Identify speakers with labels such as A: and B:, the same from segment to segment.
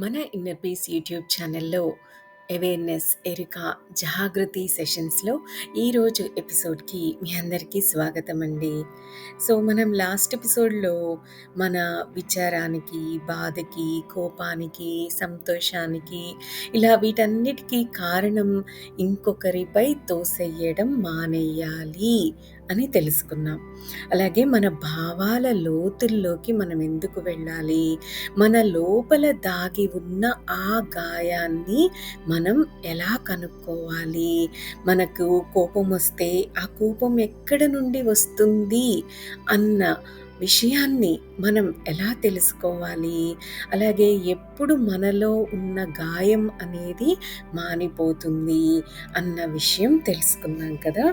A: మన inner peace YouTube ఛానల్లో awareness ఎరిక జాగృతి సెషన్స్లో ఈరోజు ఎపిసోడ్కి మీ అందరికీ స్వాగతం అండి సో మనం లాస్ట్ ఎపిసోడ్లో మన విచారానికి బాధకి కోపానికి సంతోషానికి ఇలా వీటన్నిటికీ కారణం ఇంకొకరిపై తోసెయ్యడం మానేయాలి అని తెలుసుకున్నాం. అలాగే మన భావాల లోతుల్లోకి మనం ఎందుకు వెళ్ళాలి? మన లోపల దాగి ఉన్న ఆ గాయాన్ని మన మనం ఎలా కనుక్కోవాలి? మనకు కోపం వస్తే ఆ కోపం ఎక్కడ నుండి వస్తుంది? అన్న విషయాన్ని మనం ఎలా తెలుసుకోవాలి? అలాగే ఎప్పుడు మనలో ఉన్న గాయం అనేది మానిపోతుంది అన్న విషయం తెలుసుకున్నాం కదా.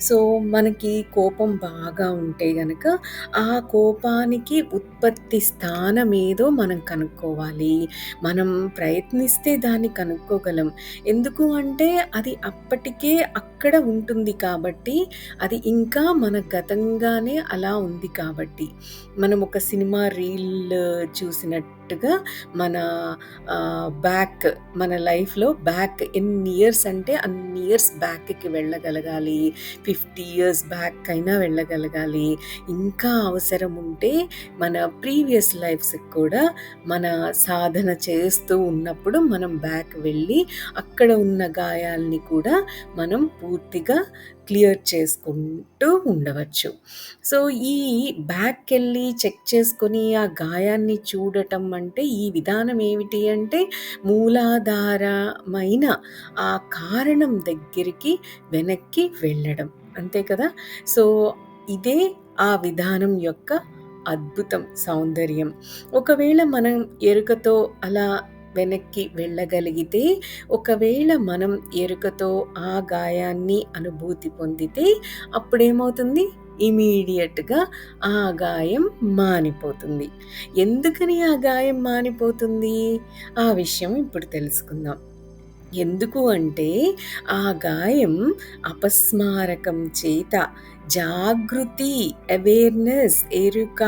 A: సో మనకి కోపం బాగా ఉంటే గనక ఆ కోపానికి ఉత్పత్తి స్థానం ఏదో మనం కనుక్కోవాలి. మనం ప్రయత్నిస్తే దాన్ని కనుక్కోగలం. ఎందుకు అంటే అది అప్పటికే అక్కడ ఉంటుంది కాబట్టి అది ఇంకా మన గతంగానే అలా ఉంది కాబట్టి. మనం ఒక సినిమా రీల్ చూసినట్టు చూసినట్టుగా మన బ్యాక్ మన లైఫ్లో బ్యాక్ ఎన్ని ఇయర్స్ అంటే అన్ని ఇయర్స్ బ్యాక్కి వెళ్ళగలగాలి. ఫిఫ్టీ ఇయర్స్ బ్యాక్ అయినా వెళ్ళగలగాలి. ఇంకా అవసరం ఉంటే మన ప్రీవియస్ లైఫ్స్కి కూడా మన సాధన చేస్తూ ఉన్నప్పుడు మనం బ్యాక్ వెళ్ళి అక్కడ ఉన్న గాయాల్ని కూడా మనం పూర్తిగా క్లియర్ చేసుకుంటూ ఉండవచ్చు. సో ఈ బ్యాక్ వెళ్ళి చెక్ చేసుకొని ఆ గాయాన్ని చూడటం అంటే ఈ విధానం ఏమిటి అంటే మూలాధారమైన ఆ కారణం దగ్గరికి వెనక్కి వెళ్ళడం. అంతే కదా? సో ఇదే ఆ విధానం యొక్క అద్భుతం సౌందర్యం. ఒకవేళ మనం ఎరుకతో అలా వెనక్కి వెళ్ళగలిగితే ఒకవేళ మనం ఎరుకతో ఆ గాయాన్ని అనుభూతి పొందితే అప్పుడేమవుతుంది? ఇమీడియట్గా ఆ గాయం మానిపోతుంది. ఎందుకని ఆ గాయం మానిపోతుంది? ఆ విషయం ఇప్పుడు తెలుసుకుందాం. ఎందుకు అంటే ఆ గాయం అపస్మారకం చేత జాగృతి అవేర్నెస్ ఎరుక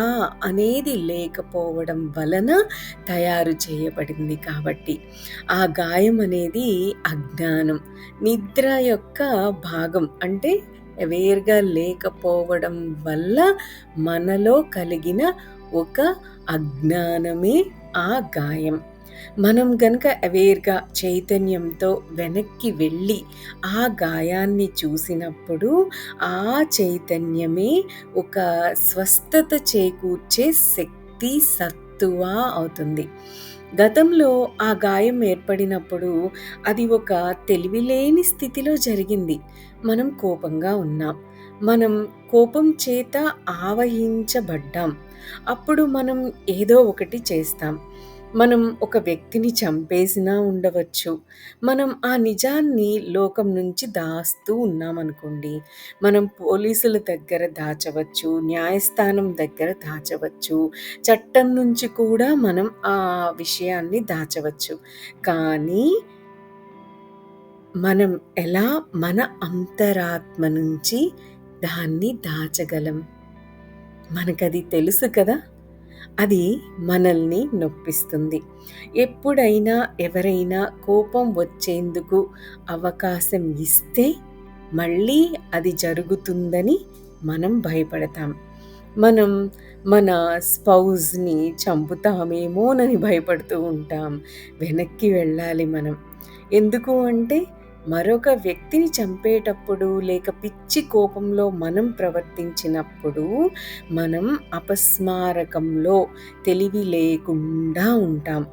A: అనేది లేకపోవడం వలన తయారు చేయబడింది కాబట్టి. ఆ గాయం అనేది అజ్ఞానం నిద్ర యొక్క భాగం అంటే అవేర్గా లేకపోవడం వల్ల మనలో కలిగిన ఒక అజ్ఞానమే ఆ గాయం. మనం గనక అవేర్గా చైతన్యంతో వెనక్కి వెళ్ళి ఆ గాయాన్ని చూసినప్పుడు ఆ చైతన్యమే ఒక స్వస్థత చేకూర్చే శక్తి సత్తువ అవుతుంది. గతంలో ఆ గాయం ఏర్పడినప్పుడు అది ఒక తెలివిలేని స్థితిలో జరిగింది. మనం కోపంగా ఉన్నాం. మనం కోపం చేత ఆవహించబడ్డాం. అప్పుడు మనం ఏదో ఒకటి చేస్తాం. మనం ఒక వ్యక్తిని చంపేసినా ఉండవచ్చు. మనం ఆ నిజాన్ని లోకం నుంచి దాస్తూ ఉన్నామనుకోండి మనం పోలీసుల దగ్గర దాచవచ్చు న్యాయస్థానం దగ్గర దాచవచ్చు చట్టం నుంచి కూడా మనం ఆ విషయాన్ని దాచవచ్చు. కానీ మనం ఎలా మన అంతరాత్మ నుంచి దాన్ని దాచగలం? మనకది తెలుసు కదా? అది మనల్ని నొప్పిస్తుంది. ఎప్పుడైనా ఎవరైనా కోపం వచ్చేందుకు అవకాశం ఇస్తే మళ్ళీ అది జరుగుతుందని మనం భయపడతాం. మనం మన స్పౌజ్ని చంపుతామేమోనని భయపడుతూ ఉంటాం. వెనక్కి వెళ్ళాలి మనం. ఎందుకు అంటే మరొక వ్యక్తిని చంపేటప్పుడు లేక పిచ్చి కోపంలో మనం ప్రవర్తించినప్పుడు మనం అపస్మారకంలో తెలివి లేకుండా ఉంటాం.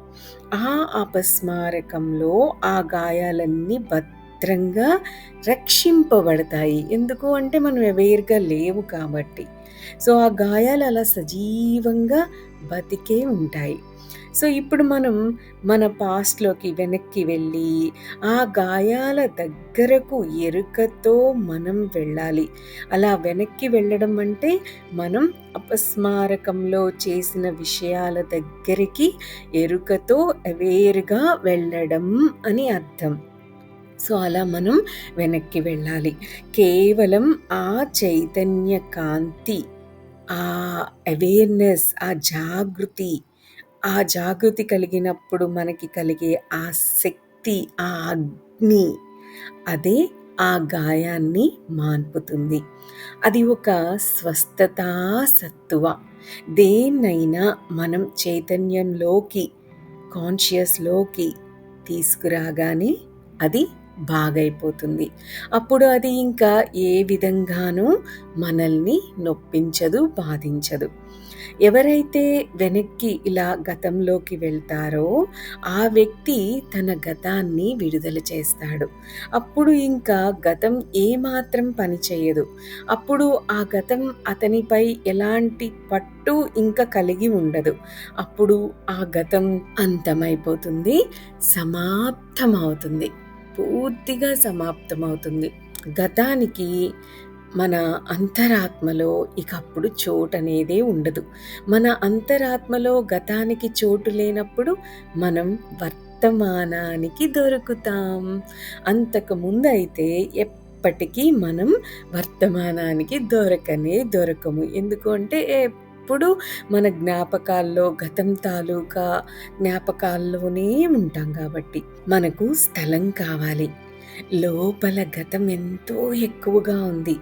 A: ఆ అపస్మారకంలో ఆ గాయాలన్నీ భద్రంగా రక్షింపబడతాయి. ఎందుకు అంటే మనం అవేర్గా లేవు కాబట్టి. సో ఆ గాయాలు అలా సజీవంగా బతికే ఉంటాయి. సో ఇప్పుడు మనం మన పాస్ట్లోకి వెనక్కి వెళ్ళి ఆ గాయాల దగ్గరకు ఎరుకతో మనం వెళ్ళాలి. అలా వెనక్కి వెళ్ళడం అంటే మనం అపస్మారకంలో చేసిన విషయాల దగ్గరికి ఎరుకతో అవేర్గా వెళ్ళడం అని అర్థం. సో అలా మనం వెనక్కి వెళ్ళాలి. కేవలం ఆ చైతన్య కాంతి ఆ అవేర్నెస్ ఆ జాగృతి ఆ జాగృతి కలిగినప్పుడు మనకి కలిగే ఆ శక్తి, ఆ అగ్ని అదే ఆ గాయాన్ని మాన్పుతుంది. అది ఒక స్వస్థతా సత్తువ. దేన్నైనా మనం చైతన్యంలోకి, కాన్షియస్‌లోకి తీసుకురాగానే అది బాగైపోతుంది. అప్పుడు అది ఇంకా ఏ విధంగానూ మనల్ని నొప్పించదు, బాధించదు. ఎవరైతే వెనక్కి ఇలా గతంలోకి వెళ్తారో ఆ వ్యక్తి తన గతాన్ని విడుదల చేస్తాడు. అప్పుడు ఇంకా గతం ఏమాత్రం పని చేయదు. అప్పుడు ఆ గతం అతనిపై ఎలాంటి పట్టు ఇంకా కలిగి ఉండదు. అప్పుడు ఆ గతం అంతమైపోతుంది. సమాప్తమవుతుంది. పూర్తిగా సమాప్తమవుతుంది. గతానికి మన అంతరాత్మలో ఇకప్పుడు చోటనేదే ఉండదు. మన అంతరాత్మలో గతానికి చోటు లేనప్పుడు మనం వర్తమానానికి దొరుకుతాం. అంతకుముందయితే ఎప్పటికీ మనం వర్తమానానికి దొరకనే దొరకము. ఎందుకు అంటే ఎప్పుడు మన జ్ఞాపకాల్లో గతం తాలూకా జ్ఞాపకాల్లోనే ఉంటాం కాబట్టి. మనకు స్థలం కావాలి. లోపల గతం ఎంతో ఎక్కువగా ఉంది.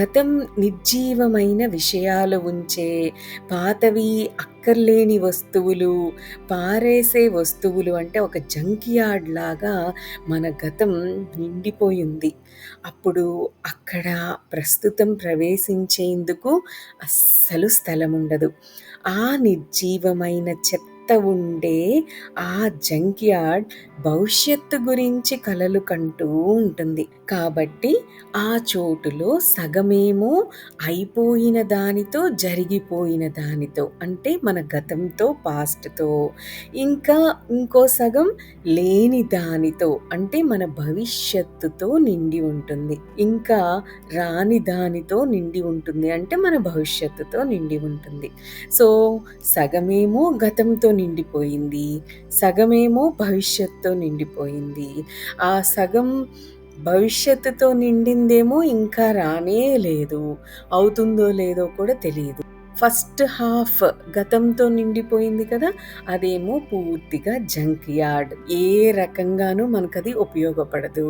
A: గతం నిర్జీవమైన విషయాలు ఉంచే, పాతవి అక్కర్లేని వస్తువులు, పారేసే వస్తువులు అంటే ఒక జంక్ యార్డ్ లాగా మన గతం నిండిపోయింది. అప్పుడు అక్కడ ప్రస్తుతం ప్రవేశించేందుకు అస్సలు స్థలం ఉండదు. ఆ నిర్జీవమైన చెత్త ఉండే ఆ జంక్ యార్డ్ భవిష్యత్తు గురించి కలలు కంటూ ఉంటుంది. కాబట్టి ఆ చోటులో సగమేమో అయిపోయిన దానితో, జరిగిపోయిన దానితో అంటే మన గతంతో, పాస్ట్‌తో ఇంకా ఇంకో సగం లేని దానితో అంటే మన భవిష్యత్తుతో నిండి ఉంటుంది. ఇంకా రాని దానితో నిండి ఉంటుంది. అంటే మన భవిష్యత్తుతో నిండి ఉంటుంది. సో, సగమేమో గతంతో నిండిపోయింది. సగమేమో భవిష్యత్తుతో నిండిపోయింది. ఆ సగం భవిష్యత్తుతో నిండిందేమో ఇంకా రానే లేదు. అవుతుందో లేదో కూడా తెలియదు ఫస్ట్ హాఫ్ గతంతో నిండిపోయింది కదా! అదేమో పూర్తిగా జంక్ యార్డ్. ఏ రకంగానూ మనకు అది ఉపయోగపడదు.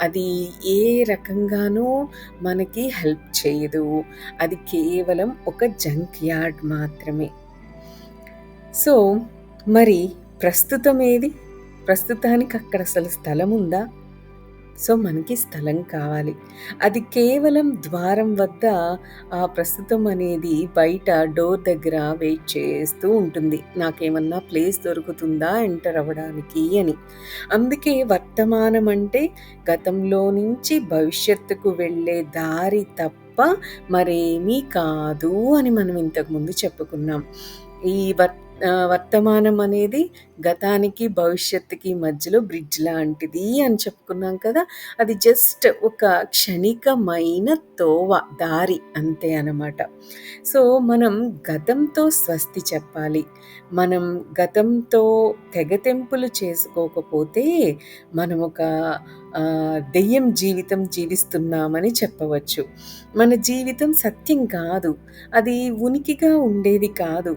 A: అది ఏ రకంగానూ మనకి హెల్ప్ చేయదు. అది కేవలం ఒక జంక్ యార్డ్ మాత్రమే. సో, మరి ప్రస్తుతం ఏది? ప్రస్తుతానికి అక్కడ అసలు స్థలం ఉందా? సో, మనకి స్థలం కావాలి. అది కేవలం ద్వారం వద్ద ఆ ప్రస్తుతం అనేది బయట డోర్ దగ్గర వెయిట్ చేస్తూ ఉంటుంది. నాకేమన్నా ప్లేస్ దొరుకుతుందా ఎంటర్ అవ్వడానికి అని. అందుకే వర్తమానం అంటే గతంలో నుంచి భవిష్యత్తుకు వెళ్ళే దారి తప్ప మరేమీ కాదు అని మనం ఇంతకుముందు చెప్పుకున్నాం. ఈ వర్త వర్తమానం అనేది గతానికి, భవిష్యత్తుకి మధ్యలో బ్రిడ్జ్ లాంటిది అని చెప్పుకున్నాం కదా! అది జస్ట్ ఒక క్షణికమైన తోవ, దారి అంతే అనమాట. సో, మనం గతంతో స్వస్తి చెప్పాలి. మనం గతంతో తెగతెంపులు చేసుకోకపోతే మనం ఒక దెయ్యం జీవితం జీవిస్తున్నామని చెప్పవచ్చు. మన జీవితం సత్యం కాదు. అది ఉనికిగా ఉండేది కాదు.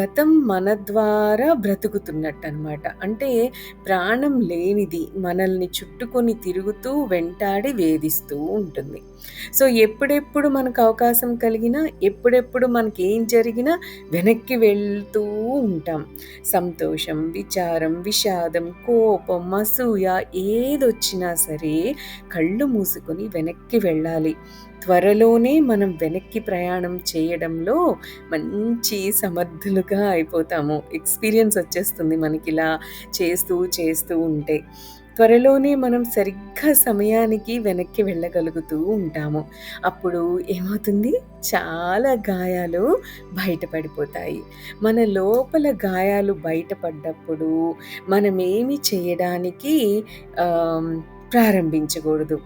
A: గతం మన ద్వారా బ్రతుకుతున్నట్టు అనమాట అంటే ప్రాణం లేనిది మనల్ని చుట్టుకొని తిరుగుతూ, వెంటాడి వేధిస్తూ ఉంటుంది. సో, ఎప్పుడెప్పుడు మనకు అవకాశం కలిగినా, ఎప్పుడెప్పుడు మనకి ఏం జరిగినా వెనక్కి వెళ్తూ ఉంటాం. సంతోషం, విచారం, విషాదం, కోపం, అసూయ ఏదొచ్చినా సరే కళ్ళు మూసుకొని వెనక్కి వెళ్ళాలి. త్వరలోనే మనం వెనక్కి ప్రయాణం చేయడంలో మంచి సమర్థులుగా అయిపోతాము. ఎక్స్‌పీరియన్స్ వచ్చేస్తుంది మనకిలా చేస్తూ, చేస్తూ ఉంటే. త్వరలోనే మనం సరిగ్గా సమయానికి వెనక్కి వెళ్ళగలుగుతూ ఉంటాము. అప్పుడు ఏమవుతుంది? చాలా గాయాలు బయటపడిపోతాయి. మన లోపల గాయాలు బయటపడ్డప్పుడు మనమేమి చేయడానికి ప్రారంభించకూడదు.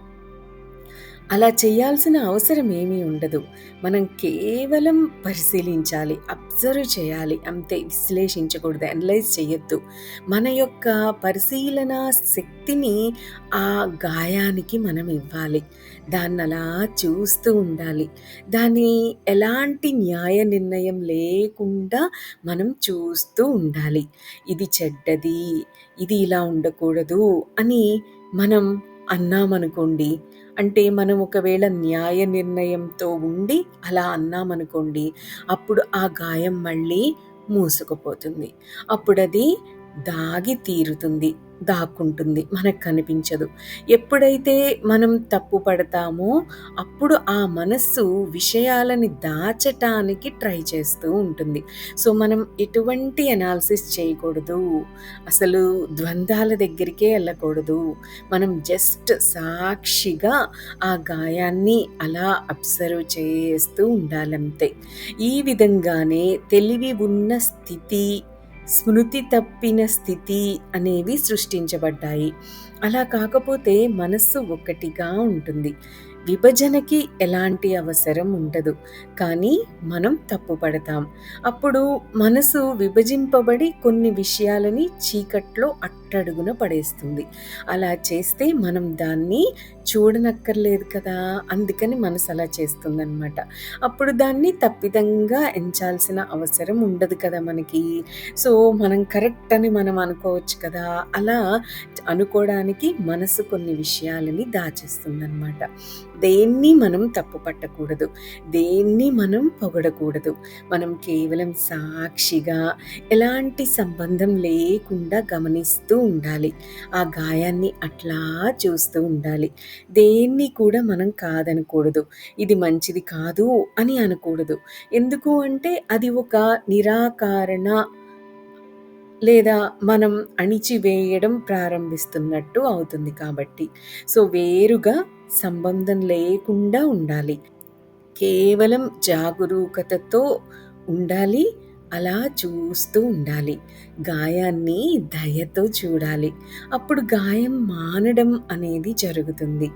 A: అలా చేయాల్సిన అవసరం ఏమీ ఉండదు. మనం కేవలం పరిశీలించాలి. అబ్జర్వ్ చేయాలి. అంతే విశ్లేషించకూడదు. అనలైజ్ చేయొద్దు. మన యొక్క పరిశీలన శక్తిని ఆ గాయానికి మనం ఇవ్వాలి. దాన్ని అలా చూస్తూ ఉండాలి. దాన్ని ఎలాంటి న్యాయ నిర్ణయం లేకుండా మనం చూస్తూ ఉండాలి. ఇది చెడ్డది, ఇది ఇలా ఉండకూడదు అని మనం అన్నామనుకోండి అంటే మనం ఒకవేళ న్యాయ నిర్ణయంతో ఉండి అలా అన్నామనుకోండి అప్పుడు ఆ గాయం మళ్ళీ మూసుకుపోతుంది. అప్పుడది దాగి తీరుతుంది. దాక్కుంటుంది. మనకు కనిపించదు. ఎప్పుడైతే మనం తప్పు పడతామో అప్పుడు ఆ మనస్సు విషయాలని దాచటానికి ట్రై చేస్తూ ఉంటుంది. సో మనం ఎటువంటి అనాలిసిస్ చేయకూడదు. అసలు ద్వంద్వాల దగ్గరికే వెళ్ళకూడదు. మనం జస్ట్ సాక్షిగా ఆ గాయాన్ని అలా అబ్జర్వ్ చేస్తూ ఉండాలంతే. ఈ విధంగానే తెలివి ఉన్న స్థితి స్మృతి తప్పిన స్థితి అనేవి సృష్టించబడ్డాయి. అలా కాకపోతే మనస్సు ఒక్కటిగా ఉంటుంది. విభజనకి ఎలాంటి అవసరం ఉండదు. కానీ మనం తప్పుపడతాం అప్పుడు మనసు విభజింపబడి కొన్ని విషయాలని చీకట్లో అట్టడుగున పడేస్తుంది. అలా చేస్తే మనం దాన్ని చూడనక్కర్లేదు కదా! అందుకని మనసు అలా చేస్తుందన్నమాట. అప్పుడు దాన్ని తప్పిదంగా ఎంచాల్సిన అవసరం ఉండదు కదా మనకి. సో మనం కరెక్ట్ అని మనం అనుకోవచ్చు కదా! అలా అనుకోవడానికి మనసు కొన్ని విషయాలని దాచేస్తుందన్నమాట. దేన్ని మనం తప్పు పట్టకూడదు దేన్ని మనం పొగడకూడదు. మనం కేవలం సాక్షిగా ఎలాంటి సంబంధం లేకుండా గమనిస్తూ ఉండాలి. ఆ గాయాన్ని అట్లా చూస్తూ ఉండాలి. దేన్ని కూడా మనం కాదనకూడదు. ఇది మంచిది కాదు అని అనకూడదు. ఎందుకు అంటే అది ఒక నిరాకారణ లేదా మనం అణిచివేయడం ప్రారంభిస్తున్నట్టు అవుతుంది కాబట్టి. సో వేరుగా సంబంధం లేకుండా ఉండాలి. కేవలం జాగరూకతతో ఉండాలి అలా చూస్తూ ఉండాలి. గాయాన్ని దయతో చూడాలి. అప్పుడు గాయం మానడం అనేది జరుగుతుంది.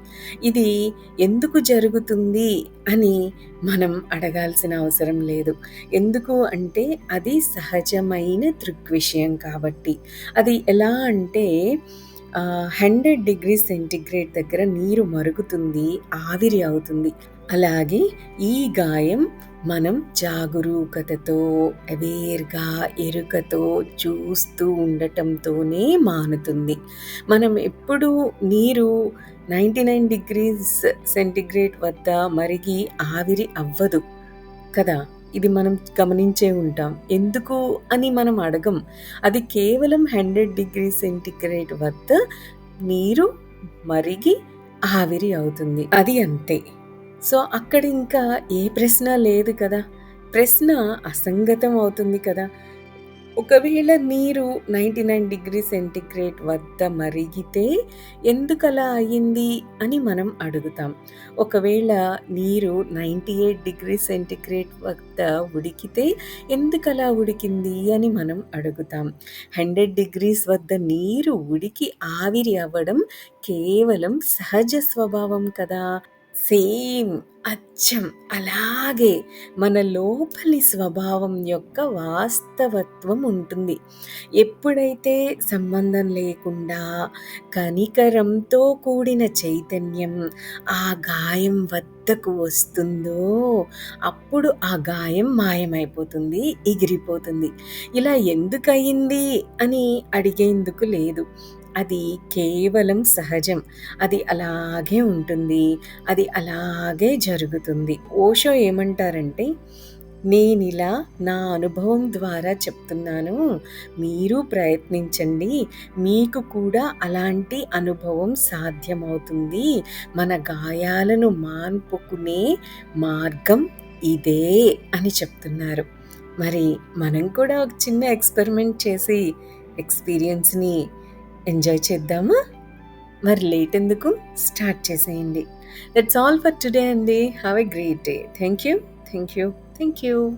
A: ఇది ఎందుకు జరుగుతుంది అని మనం అడగాల్సిన అవసరం లేదు. ఎందుకు అంటే అది సహజమైన దృగ్విషయం కాబట్టి. అది ఎలా అంటే హండ్రెడ్ డిగ్రీ సెంటిగ్రేడ్ దగ్గర నీరు మరుగుతుంది ఆవిరి అవుతుంది. అలాగే ఈ గాయం మనం జాగరూకతతో అవేర్గా ఎరుకతో చూస్తూ ఉండటంతోనే మానుతుంది. మనం ఎప్పుడు నీరు నైంటీ నైన్ డిగ్రీస్ సెంటిగ్రేడ్ వద్ద మరిగి ఆవిరి అవ్వదు కదా? ఇది మనం గమనించే ఉంటాం. ఎందుకు అని మనం అడగం. అది కేవలం హండ్రెడ్ డిగ్రీ సెంటిగ్రేడ్ వద్ద నీరు మరిగి ఆవిరి అవుతుంది. అది అంతే. సో అక్కడ ఇంకా ఏ ప్రశ్న లేదు కదా. ప్రశ్న అసంగతం అవుతుంది కదా. ఒకవేళ నీరు నైంటీ నైన్ డిగ్రీ సెంటిగ్రేడ్ వద్ద మరిగితే ఎందుకలా అయ్యింది అని మనం అడుగుతాం. ఒకవేళ నీరు నైంటీ ఎయిట్ డిగ్రీ సెంటిగ్రేడ్ వద్ద ఉడికితే ఎందుకలా ఉడికింది అని మనం అడుగుతాం. హండ్రెడ్ డిగ్రీస్ వద్ద నీరు ఉడికి ఆవిరి అవ్వడం కేవలం సహజ స్వభావం కదా. సేమ్ అచ్చం. అలాగే మన లోపలి స్వభావం యొక్క వాస్తవత్వం ఉంటుంది. ఎప్పుడైతే సంబంధం లేకుండా కనికరంతో కూడిన చైతన్యం ఆ గాయం వద్దకు వస్తుందో అప్పుడు ఆ గాయం మాయమైపోతుంది ఎగిరిపోతుంది. ఇలా ఎందుకయింది అని అడిగేందుకు లేదు. అది కేవలం సహజం. అది అలాగే ఉంటుంది. అది అలాగే జరుగుతుంది. ఓషో ఏమంటారంటే నేను ఇలా నా అనుభవం ద్వారా చెప్తున్నాను. మీరు ప్రయత్నించండి. మీకు కూడా అలాంటి అనుభవం సాధ్యమవుతుంది. మన గాయాలను మాన్పుకునే మార్గం ఇదే అని చెప్తున్నారు. మరి మనం కూడా ఒక చిన్న ఎక్స్పెరిమెంట్ చేసి ఎక్స్పీరియన్స్ని ఎంజాయ్ చేద్దామా? మరి లేట్ ఎందుకు? స్టార్ట్ చేసేయండి. దట్స్ ఆల్ ఫర్ టుడే అండి. Have a great day thank you thank you thank you